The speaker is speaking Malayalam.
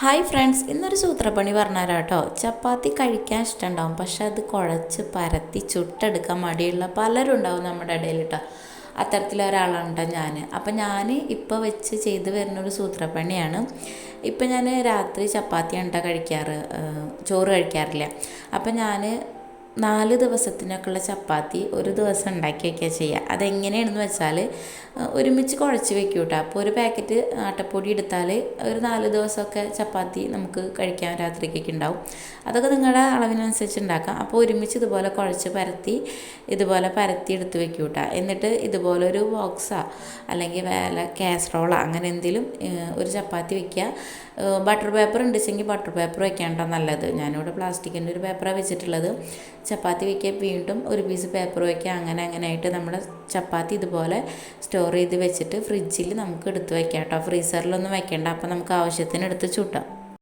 ഹായ് ഫ്രണ്ട്സ് ഇന്നൊരു സൂത്രപ്പണി പറഞ്ഞുതരാം കേട്ടോ ചപ്പാത്തി കഴിക്കാൻ ഇഷ്ടമുണ്ടാവും പക്ഷെ അത് കുഴച്ച് പരത്തി ചുട്ടെടുക്കാൻ മടിയുള്ള പലരും ഉണ്ടാവും നമ്മുടെ ഇടയിൽ കേട്ടോ അത്തരത്തിലൊരാളാണ് കേട്ടോ ഞാൻ അപ്പം ഞാൻ ഇപ്പോൾ വെച്ച് ചെയ്ത് വരുന്നൊരു സൂത്രപ്പണിയാണ്. ഇപ്പം ഞാൻ രാത്രി ചപ്പാത്തിയാണ് കഴിക്കാറ് ചോറ് കഴിക്കാറില്ല. അപ്പം ഞാൻ നാല് ദിവസത്തിനൊക്കെയുള്ള ചപ്പാത്തി ഒരു ദിവസം ഉണ്ടാക്കി വയ്ക്കുക ചെയ്യുക. അതെങ്ങനെയാണെന്ന് വെച്ചാൽ ഒരുമിച്ച് കുഴച്ച് വെക്കും കേട്ടോ അപ്പോൾ ഒരു പാക്കറ്റ് ആട്ടപ്പൊടി എടുത്താൽ ഒരു നാല് ദിവസമൊക്കെ ചപ്പാത്തി നമുക്ക് കഴിക്കാൻ രാത്രിക്കൊക്കെ ഉണ്ടാവും. അതൊക്കെ നിങ്ങളുടെ അളവിനനുസരിച്ച് ഉണ്ടാക്കാം. അപ്പോൾ ഒരുമിച്ച് ഇതുപോലെ കുഴച്ച് പരത്തി ഇതുപോലെ പരത്തി എടുത്ത് വെക്കും കേട്ടോ എന്നിട്ട് ഇതുപോലെ ഒരു ബോക്സാ അല്ലെങ്കിൽ വേല കാസറോളോ അങ്ങനെ എന്തെങ്കിലും ഒരു ചപ്പാത്തി വെക്കുക. ബട്ടർ പേപ്പർ ഉണ്ടെങ്കിൽ ബട്ടർ പേപ്പർ വെക്കാണ്ടോ നല്ലത്. ഞാനിവിടെ പ്ലാസ്റ്റിക്കിന്റെ ഒരു പേപ്പറാണ് വെച്ചിട്ടുള്ളത്. ചപ്പാത്തി വെക്കുക വീണ്ടും ഒരു പീസ് പേപ്പർ വയ്ക്കുക അങ്ങനെ അങ്ങനെ ആയിട്ട് നമ്മുടെ ചപ്പാത്തി ഇതുപോലെ സ്റ്റോർ ചെയ്ത് വെച്ചിട്ട് ഫ്രിഡ്ജിൽ നമുക്ക് എടുത്ത് വെക്കാം കേട്ടോ. ഫ്രീസറിലൊന്നും വെക്കേണ്ട. അപ്പോൾ നമുക്ക് ആവശ്യത്തിന് എടുത്ത് ചൂട്ടാം.